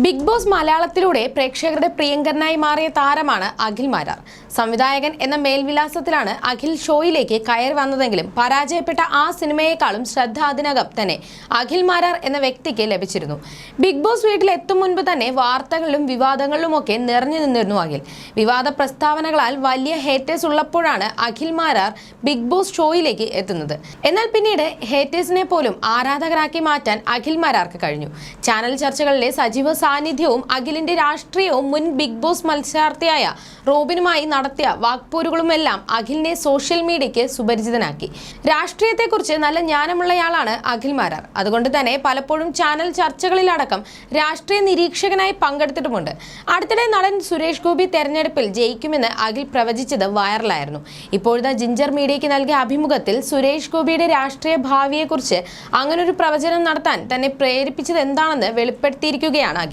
Big boss മലയാളത്തിലൂടെ പ്രേക്ഷകരുടെ പ്രിയങ്കരനായി മാറിയ താരമാണ് അഖിൽ മാരാർ. സംവിധായകൻ എന്ന മേൽവിലാസത്തിലാണ് അഖിൽ ഷോയിലേക്ക് കയറി വന്നതെങ്കിലും പരാജയപ്പെട്ട ആ സിനിമയെക്കാളും ശ്രദ്ധ അതിനകം തന്നെ അഖിൽ മാരാർ എന്ന വ്യക്തിക്ക് ലഭിച്ചിരുന്നു. ബിഗ് ബോസ് വീട്ടിൽ എത്തും മുൻപ് തന്നെ വാർത്തകളിലും വിവാദങ്ങളിലുമൊക്കെ നിറഞ്ഞു നിന്നിരുന്നു അഖിൽ. വിവാദ പ്രസ്താവനകളാൽ വലിയ ഹേറ്റേഴ്സ് ഉള്ളപ്പോഴാണ് അഖിൽ മാരാർ ബിഗ് ബോസ് ഷോയിലേക്ക് എത്തുന്നത്. എന്നാൽ പിന്നീട് ഹേറ്റേഴ്സിനെ പോലും ആരാധകരാക്കി മാറ്റാൻ അഖിൽ മാരാർക്ക് കഴിഞ്ഞു. ചാനൽ ചർച്ചകളിലെ സജീവ സാന്നിധ്യവും അഖിലിന്റെ രാഷ്ട്രീയവും മുൻ ബിഗ് ബോസ് മത്സരാർത്ഥിയായ റോബിനുമായി നടത്തിയ വാക്പോരുകളുമെല്ലാം അഖിലിനെ സോഷ്യൽ മീഡിയയ്ക്ക് സുപരിചിതനാക്കി. രാഷ്ട്രീയത്തെക്കുറിച്ച് നല്ല ജ്ഞാനമുള്ളയാളാണ് അഖിൽ മാരാർ. അതുകൊണ്ട് തന്നെ പലപ്പോഴും ചാനൽ ചർച്ചകളിലടക്കം രാഷ്ട്രീയ നിരീക്ഷകനായി പങ്കെടുത്തിട്ടുമുണ്ട്. അടുത്തിടെ നടൻ സുരേഷ് ഗോപി തെരഞ്ഞെടുപ്പിൽ ജയിക്കുമെന്ന് അഖിൽ പ്രവചിച്ചത് വൈറലായിരുന്നു. ഇപ്പോഴത്തെ ജിഞ്ചർ മീഡിയയ്ക്ക് നൽകിയ അഭിമുഖത്തിൽ സുരേഷ് ഗോപിയുടെ രാഷ്ട്രീയ ഭാവിയെക്കുറിച്ച് അങ്ങനൊരു പ്രവചനം നടത്താൻ തന്നെ പ്രേരിപ്പിച്ചത് എന്താണെന്ന് വെളിപ്പെടുത്തിയിരിക്കുകയാണ് അഖിൽ.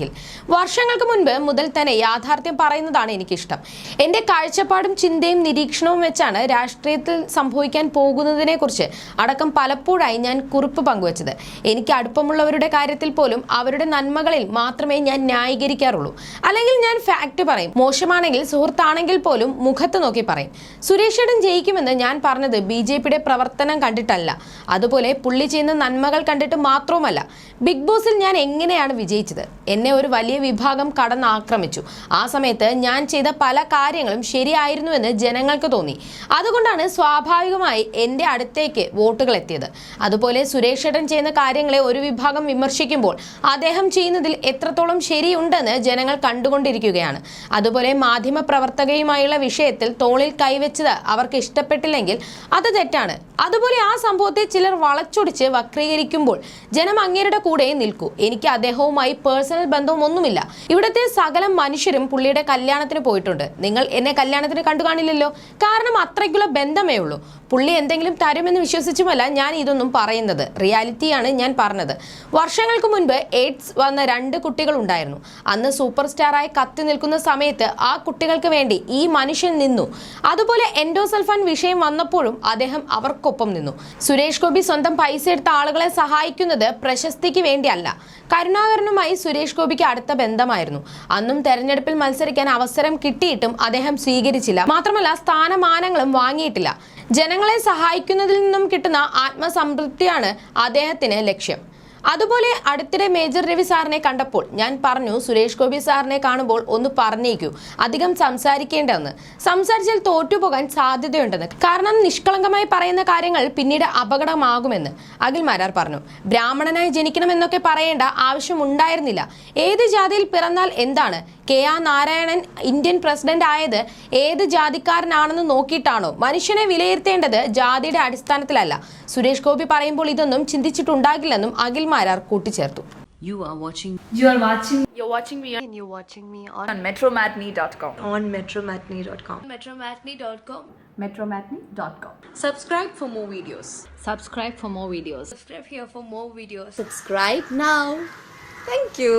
വർഷങ്ങൾക്ക് മുൻപ് മുതൽ തന്നെ യാഥാർത്ഥ്യം പറയുന്നതാണ് എനിക്കിഷ്ടം. എന്റെ കാഴ്ചപ്പാടും ചിന്തയും നിരീക്ഷണവും വെച്ചാണ് രാഷ്ട്രീയത്തിൽ സംഭവിക്കാൻ പോകുന്നതിനെ കുറിച്ച് അടക്കം പലപ്പോഴായി ഞാൻ കുറിപ്പ് പങ്കുവച്ചത്. എനിക്ക് അടുപ്പമുള്ളവരുടെ കാര്യത്തിൽ പോലും അവരുടെ നന്മകളിൽ മാത്രമേ ഞാൻ ന്യായീകരിക്കാറുള്ളൂ. അല്ലെങ്കിൽ ഞാൻ ഫാക്ട് പറയും. മോശമാണെങ്കിൽ സുഹൃത്താണെങ്കിൽ പോലും മുഖത്ത് നോക്കി പറയും. സുരേഷേടൻ ജയിക്കുമെന്ന് ഞാൻ പറഞ്ഞത് ബി ജെ പിയുടെ പ്രവർത്തനം കണ്ടിട്ടല്ല. അതുപോലെ പുള്ളി ചെയ്യുന്ന നന്മകൾ കണ്ടിട്ട് മാത്രവുമല്ല. ബിഗ് ബോസിൽ ഞാൻ എങ്ങനെയാണ് വിജയിച്ചത്? എന്നെ ഒരു വലിയ വിഭാഗം കടന്നാക്രമിച്ചു. ആ സമയത്ത് ഞാൻ ചെയ്ത പല കാര്യങ്ങളും ശരിയായിരുന്നു എന്ന് ജനങ്ങൾക്ക് തോന്നി. അതുകൊണ്ടാണ് സ്വാഭാവികമായി എന്റെ അടുത്തേക്ക് വോട്ടുകൾ എത്തിയത്. അതുപോലെ സുരേഷ് ഏട്ടൻ ചെയ്യുന്ന കാര്യങ്ങളെ ഒരു വിഭാഗം വിമർശിക്കുമ്പോൾ അദ്ദേഹം ചെയ്യുന്നതിൽ എത്രത്തോളം ശരിയുണ്ടെന്ന് ജനങ്ങൾ കണ്ടുകൊണ്ടിരിക്കുകയാണ്. അതുപോലെ മാധ്യമ പ്രവർത്തകയുമായുള്ള വിഷയത്തിൽ തോളിൽ കൈവച്ചത് അവർക്ക് ഇഷ്ടപ്പെട്ടില്ലെങ്കിൽ അത് തെറ്റാണ്. അതുപോലെ ആ സംഭവത്തെ ചിലർ വളച്ചൊടിച്ച് വക്രീകരിക്കുമ്പോൾ ജനം അങ്ങേരുടെ കൂടെ നിൽക്കൂ. എനിക്ക് അദ്ദേഹവുമായി പേഴ്സണൽ ബന്ധവും ഒന്നുമില്ല. ഇവിടുത്തെ സകല മനുഷ്യരും പുള്ളിയുടെ കല്യാണത്തിന് പോയിട്ടുണ്ട്. നിങ്ങൾ എന്നെ കല്യാണത്തിന് കണ്ടു കാണില്ലല്ലോ കാരണം അത്രയ്ക്കുള്ള ബന്ധമേ ഉള്ളൂ. പുള്ളി എന്തെങ്കിലും തരുമെന്ന് വിശ്വസിച്ചുമല്ല ഞാൻ ഇതൊന്നും പറയുന്നത്. റിയാലിറ്റിയാണ് ഞാൻ പറഞ്ഞത്. വർഷങ്ങൾക്ക് മുൻപ് എയ്ഡ്സ് വന്ന രണ്ട് കുട്ടികൾ ഉണ്ടായിരുന്നു. അന്ന് സൂപ്പർ സ്റ്റാറായി കത്തി നിൽക്കുന്ന സമയത്ത് ആ കുട്ടികൾക്ക് വേണ്ടി ഈ മനുഷ്യൻ നിന്നു. അതുപോലെ എൻഡോസൽഫാൻ വിഷയം വന്നപ്പോഴും അദ്ദേഹം അവർക്കൊപ്പം നിന്നു. സുരേഷ് ഗോപി സ്വന്തം പൈസ എടുത്ത ആളുകളെ സഹായിക്കുന്നത് പ്രശസ്തിക്ക് വേണ്ടിയല്ല. കരുണാകരനുമായി സുരേഷ് ഗോപിക്ക് അടുത്ത ബന്ധമായിരുന്നു. അന്നും തെരഞ്ഞെടുപ്പിൽ മത്സരിക്കാൻ അവസരം കിട്ടിയിട്ടും അദ്ദേഹം സ്വീകരിച്ചില്ല. മാത്രമല്ല സ്ഥാനമാനങ്ങളും വാങ്ങിയിട്ടില്ല. ജനങ്ങളെ സഹായിക്കുന്നതിൽ നിന്നും കിട്ടുന്ന ആത്മസംതൃപ്തിയാണ് അദ്ദേഹത്തിന് ലക്ഷ്യം. അതുപോലെ അടുത്തിടെ മേജർ രവി സാറിനെ കണ്ടപ്പോൾ ഞാൻ പറഞ്ഞു സുരേഷ് ഗോപി സാറിനെ കാണുമ്പോൾ ഒന്ന് പറഞ്ഞേക്കൂ അധികം സംസാരിക്കേണ്ടെന്ന്. സംസാരിച്ചാൽ തോറ്റുപോകാൻ സാധ്യതയുണ്ടെന്ന്. കാരണം നിഷ്കളങ്കമായി പറയുന്ന കാര്യങ്ങൾ പിന്നീട് അപകടമാകുമെന്ന് അഖിൽ മാരാർ പറഞ്ഞു. ബ്രാഹ്മണനായി ജനിക്കണമെന്നൊക്കെ പറയേണ്ട ആവശ്യമുണ്ടായിരുന്നില്ല ഏത് ജാതിയിൽ പിറന്നാൽ എന്താണ്? K R Narayanan Indian president ആയത് ഏത് ജാതിക്കാരനാണെന്ന് നോക്കിയിട്ടാണോ മനുഷ്യനെ വിലയിരുത്തേണ്ടത് ജാതിയുടെ അടിസ്ഥാനത്തിലല്ല സുരേഷ് ഗോപി പറയുമ്പോൾ ഇതൊന്നും ചിന്തിച്ചിട്ടുണ്ടാകില്ലെന്നും അഖിൽ മാരാർ കൂട്ടിച്ചേർത്തു You are watching You are watching You're watching me and you're watching me on on metromatney.com. on metromatney.com. metromatney.com Metromatney.com. Subscribe for more videos. subscribe for more videos. subscribe here for more videos Subscribe now. Thank you.